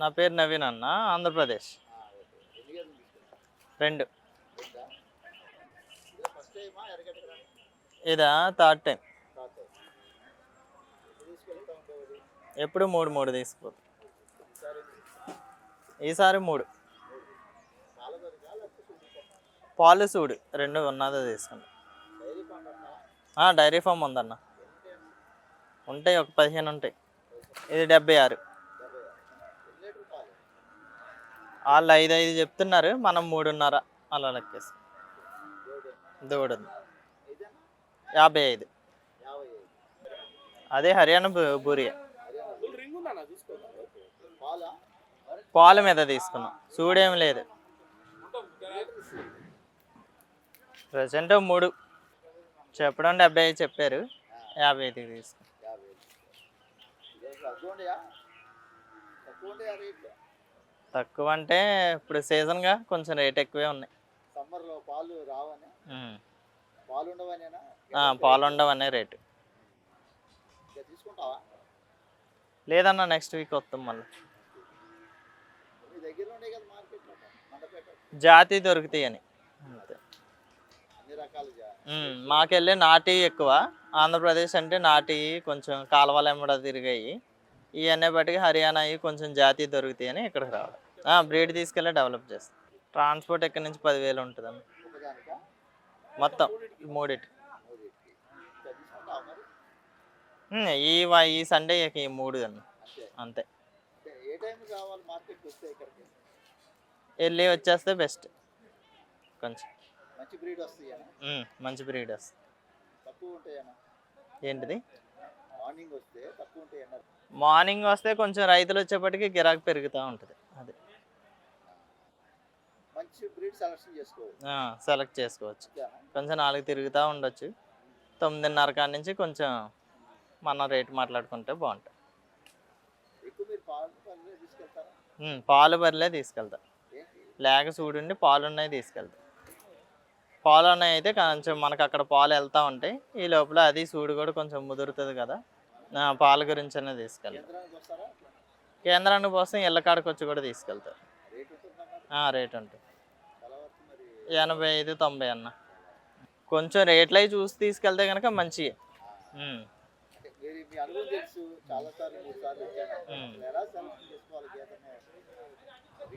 నా పేరు నవీన్ అన్న ఆంధ్రప్రదేశ్. రెండు. ఇదా థర్డ్ టైం. ఎప్పుడు మూడు మూడు తీసుకుపోతుంది ఈసారి మూడు. చాలా పాలు సూడు రెండు ఉన్నదో తీసుకున్నా. డైరీ డైరీ ఫామ్ ఉందన్న. ఉంటాయి ఒక పదిహేను ఉంటాయి. ఇది డెబ్బై ఆరు ఎన్ని లీటర్ పాలు వాళ్ళు ఐదు ఐదు చెప్తున్నారు మనం మూడున్నర అలా లెక్కేసి దూడ యాభై ఐదు. అదే హర్యానా బూరియా. పాల మీద తీసుకున్నాం. సూడేం లేదు. ప్రజెంట్ మూడు. చెప్పడం డెబ్బై ఐదు చెప్పారు. యాభై ఐదుకి తీసుకున్నాం. తక్కువ అంటే ఇప్పుడు సీజన్గా కొంచెం రేట్ ఎక్కువే ఉన్నాయి. సమ్మర్లో పాలు రావని. పాలు ఉండవనేనా పాలు ఉండవు అనే రేటు తీసుకుంటావా? లేదన్న నెక్స్ట్ వీక్ వస్తాం మళ్ళీ. జాతి దొరుకుతాయి అని. మాకెళ్ళి నాటి ఎక్కువ. ఆంధ్రప్రదేశ్ అంటే నాటి కొంచెం కాలువలు ఎమ్మడ తిరిగాయి. ఇవన్నీ బట్టి హర్యానా అవి కొంచెం జాతి దొరుకుతాయి అని ఇక్కడికి రావడం బ్రీడ్ తీసుకెళ్ళి డెవలప్ చేస్తాం. ట్రాన్స్పోర్ట్ ఇక్కడ నుంచి పదివేలు ఉంటుందండి మొత్తం మూడిటి ఈ వా- ఈ సండే ఇక ఈ మూడు అన్న అంతే. వెళ్ళి వచ్చేస్తే బెస్ట్. కొంచెం. మంచి బ్రీడ్ వస్తుంది ఏంటిది? మార్నింగ్ వస్తే తక్కువ మార్నింగ్ వస్తే కొంచెం రైతులు వచ్చేప్పటికి గిరాకీ పెరుగుతూ ఉంటుంది అది. మంచి బ్రీడ్ సెలెక్షన్ చేసుకోవచ్చు. సెలెక్ట్ చేసుకోవచ్చు? కొంచెం నాలుగు తిరుగుతూ ఉండొచ్చు. తొమ్మిదిన్నర కాడ నుంచి కొంచెం మనం రేటు మాట్లాడుకుంటే బాగుంటుంది. పాలు బరిలే తీసుకెళ్తా. లేక చూడండి పాలు ఉన్నాయి తీసుకెళ్తా. పాలు ఉన్నాయి అయితే కొంచెం మనకు అక్కడ పాలు వెళ్తూ ఉంటాయి. ఈ లోపల అది సూడు కూడా కొంచెం ముదురుతుంది కదా. పాల గురించనే తీసుకెళ్తా. కేంద్రానికి కేంద్రానికి కోసం ఇళ్ళ కాడకు వచ్చి కూడా తీసుకెళ్తారు రేట్ ఉంటుంది. ఎనభై ఐదు తొంభై అన్న. కొంచెం రేట్లు అవి చూసి తీసుకెళ్తే కనుక మంచివి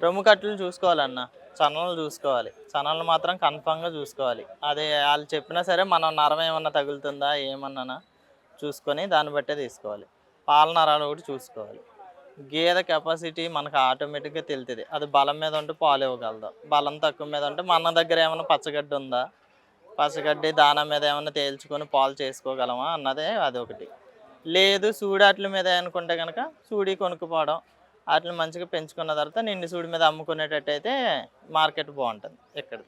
రొమ్ము కట్టలు చూసుకోవాలన్న. చనలు చూసుకోవాలి. చనలు మాత్రం కన్ఫామ్గా చూసుకోవాలి. అదే వాళ్ళు చెప్పినా సరే మనం నరం ఏమన్నా తగులుతుందా ఏమన్నా చూసుకొని దాన్ని బట్టే తీసుకోవాలి. పాల ఒకటి చూసుకోవాలి. గేదె కెపాసిటీ మనకు ఆటోమేటిక్గా తెలుస్తుంది అది బలం మీద ఉంటే పాలు ఇవ్వగలదు. బలం తక్కువ మీద ఉంటే మన దగ్గర ఏమైనా పచ్చగడ్డి ఉందా? పచ్చగడ్డి దానం మీద ఏమైనా తేల్చుకొని పాలు చేసుకోగలమా? అన్నదే అదొకటి లేదు సూడాట్ల మీద అనుకుంటే కనుక సూడి కొనుక్కుపోవడం వాటిని మంచిగా పెంచుకున్న తర్వాత నిండి సూడి మీద అమ్ముకునేటట్టయితే మార్కెట్ బాగుంటుంది. ఇక్కడ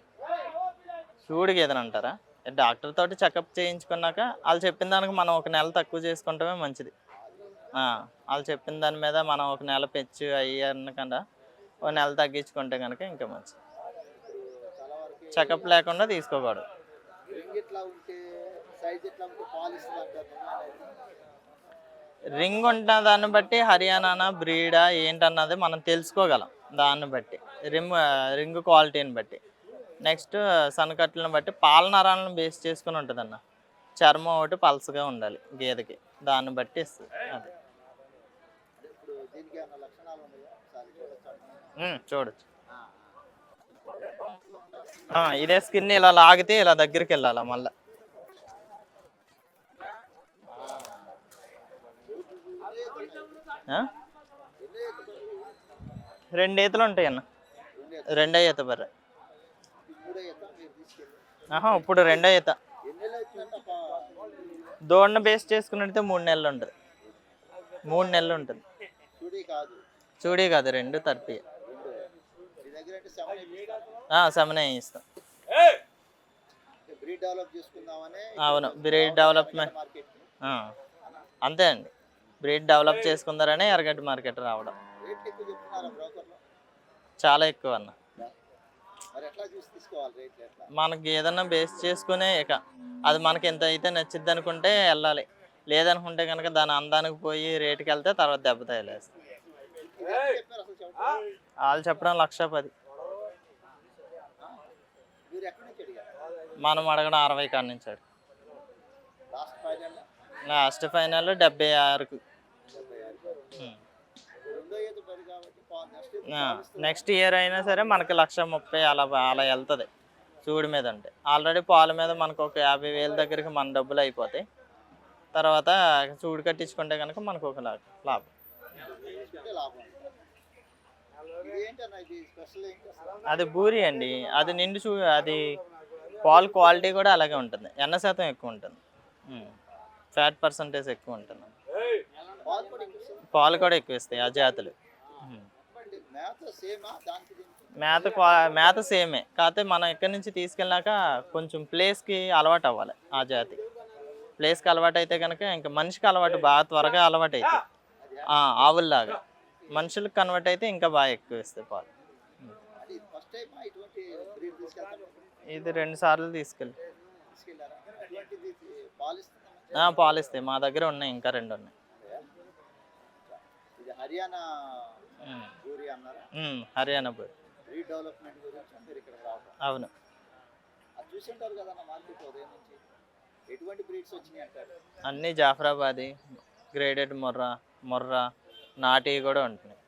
సూడి గేదెని అంటారా? డాక్టర్ తోటి చెకప్ చేయించుకున్నాక వాళ్ళు చెప్పిన దానికి మనం ఒక నెల తక్కువ చేసుకుంటమే మంచిది. వాళ్ళు చెప్పిన దాని మీద మనం ఒక నెల పెంచు అయ్యి అనకుండా ఒక నెల తగ్గించుకుంటే కనుక ఇంకా మంచిది. చెకప్ లేకుండా తీసుకోకూడదు. రింగ్ ఎట్లా రింగ్ ఉన్న దాన్ని బట్టి హర్యానా బ్రీడా ఏంటన్నది మనం తెలుసుకోగలం దాన్ని బట్టి. రిమ్ రింగ్ క్వాలిటీని బట్టి. నెక్స్ట్ సన్నకట్లను బట్టి పాల నరాలను బేస్ చేసుకుని ఉంటుంది అన్న చర్మం ఒకటి పల్సగా ఉండాలి గేదెకి. దాన్ని బట్టి ఇస్తుంది. అది. చూడొచ్చు. ఇదే స్కిన్ ఇలా లాగితే ఇలా దగ్గరికి వెళ్ళాలి మళ్ళీ. రెండు ఈతలు ఉంటాయి అన్న రెండే ఈత బర్రె మూడో ఈత మీరు తీసుకెళ్ళి ఆహా ఇప్పుడు రెండో ఈత. ఎన్ని బేస్ చేసుకున్నట్టే మూడు నెలలు ఉంటుంది. మూడు నెలలు ఉంటుంది. చూడీ కాదు రెండు తర్పి సమనే ఇస్తాం. అవును బ్రీడ్ డెవలప్మెంట్ అంతే అండి. బ్రీడ్ డెవలప్ చేసుకుందారనే ఎర్రగడ్డ మార్కెట్ రావడం. చాలా ఎక్కువ అన్నా మరి ఎట్లా చూసి తీసుకోవాలి రేట్లు ఎట్లా మనకి ఏదన్నా బేస్ చేసుకునే ఇక. అది మనకి ఎంత అయితే నచ్చిద్ది అనుకుంటే వెళ్ళాలి. లేదనుకుంటే కనుక దాని అందానికి పోయి రేటుకి వెళ్తే తర్వాత దెబ్బ తగిలేస్తుంది ఇది ఎంత చెప్పారు అసలు చెప్పండి. వాళ్ళు చెప్పడం లక్ష పది మనం అడగడం అరవై కాడ నుంచి అడిగి. లాస్ట్ ఫైనల్ లాస్ట్ ఫైనల్ డెబ్బై ఆరుకు. నెక్స్ట్ ఇయర్ అయినా సరే మనకి లక్ష ముప్పై అలా అలా వెళ్తుంది. చూడు మీద అంటే. ఆల్రెడీ పాల మీద మనకు ఒక యాభై వేల దగ్గరికి మన డబ్బులు అయిపోతాయి. తర్వాత చూడు కట్టించుకుంటే కనుక మనకు ఒక లాభం. అది బూరి అండి. అది నిండు చూ అది పాలు క్వాలిటీ కూడా అలాగే ఉంటుంది. ఎన్న శాతం ఎక్కువ ఉంటుంది. ఫ్యాట్ పర్సంటేజ్ ఎక్కువ ఉంటుంది. పాలు కూడా ఎక్కువ ఇస్తాయి ఆ జాతులు. మేత మేత సేమే. కాకపోతే మనం ఇక్కడి నుంచి తీసుకెళ్ళాక కొంచెం ప్లేస్కి అలవాటు అవ్వాలి ఆ జాతి. ప్లేస్కి అలవాటు అయితే కనుక ఇంకా మనిషికి అలవాటు బాగా త్వరగా అలవాటు అవుతుంది ఆవుల్లాగా. మనుషులకు కన్వర్ట్ అయితే ఇంకా బాగా ఎక్కువ ఇస్తాయి పాలు. ఇది రెండు సార్లు తీసుకెళ్ళి. పాలిస్తాయి. పాలు ఇస్తాయి మా దగ్గర ఉన్నాయి ఇంకా రెండు ఉన్నాయి. హర్యానా అన్నారా? హర్యానా రీడెవలప్మెంట్ గురించి మీరు ఇక్కడ రావడం అవును. అది చూసింటారు కదా మార్కెట్ ఉదయం నుంచి. ఎటువంటి బ్రీడ్స్ వచ్చినాయి అంటారు? అన్నీ జాఫరాబాదీ గ్రేడెడ్ మొర్రా మొర్రా నాటి కూడా ఉంటున్నాయి.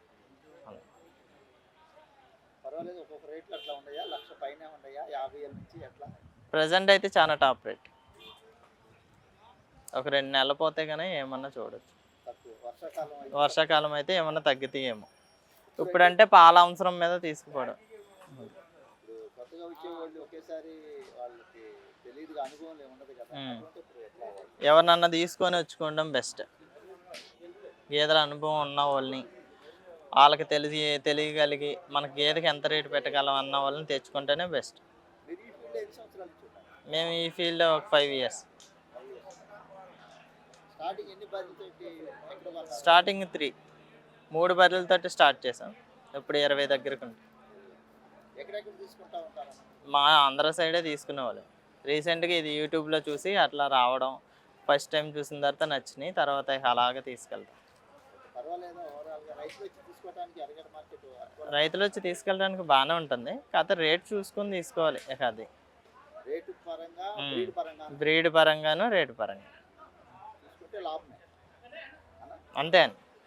పర్వాలేదు ఒక్కొక్క రేట్లు అట్లా ఉన్నాయా? లక్ష పైన ఉన్నాయా? యాభై ఏళ్ళ నుంచి ఎట్లా? ప్రజెంట్ అయితే చాలా టాప్ రేట్. ఒక రెండు నెలలు పోతే కానీ ఏమన్నా చూడొచ్చు. వర్షాకాలం అయితే ఏమన్నా తగ్గుతాయేమో. ఇప్పుడంటే పాల అవసరం మీద తీసుకుపోవడం? ఎవరినన్నా తీసుకొని వచ్చుకోవడం బెస్ట్. గేదెల అనుభవం ఉన్న వాళ్ళని వాళ్ళకి తెలిసి తెలియగలిగి మనకి గేదెకి ఎంత రేటు పెట్టగలం అన్న వాళ్ళని తెచ్చుకుంటేనే బెస్ట్. మేము ఈ ఫీల్డ్ ఒక ఫైవ్ ఇయర్స్. స్టార్టింగ్ త్రీ మూడు బర్రెలతోటి స్టార్ట్ చేసాం. ఇప్పుడు ఇరవై దగ్గరకు మా ఆంధ్ర సైడే తీసుకునేవాళ్ళు రీసెంట్గా ఇది యూట్యూబ్లో చూసి అట్లా రావడం ఫస్ట్ టైం చూసిన తర్వాత నచ్చినాయి తర్వాత అలాగే తీసుకెళ్తాం. రైతులు వచ్చి తీసుకెళ్ళడానికి బాగానే ఉంటుంది. కాకపోతే రేట్ చూసుకొని తీసుకోవాలి ఇక అది. బ్రీడ్ పరంగాను? రేటు పరంగా. తీసుకుంటే లాభమే. అంతే అండి.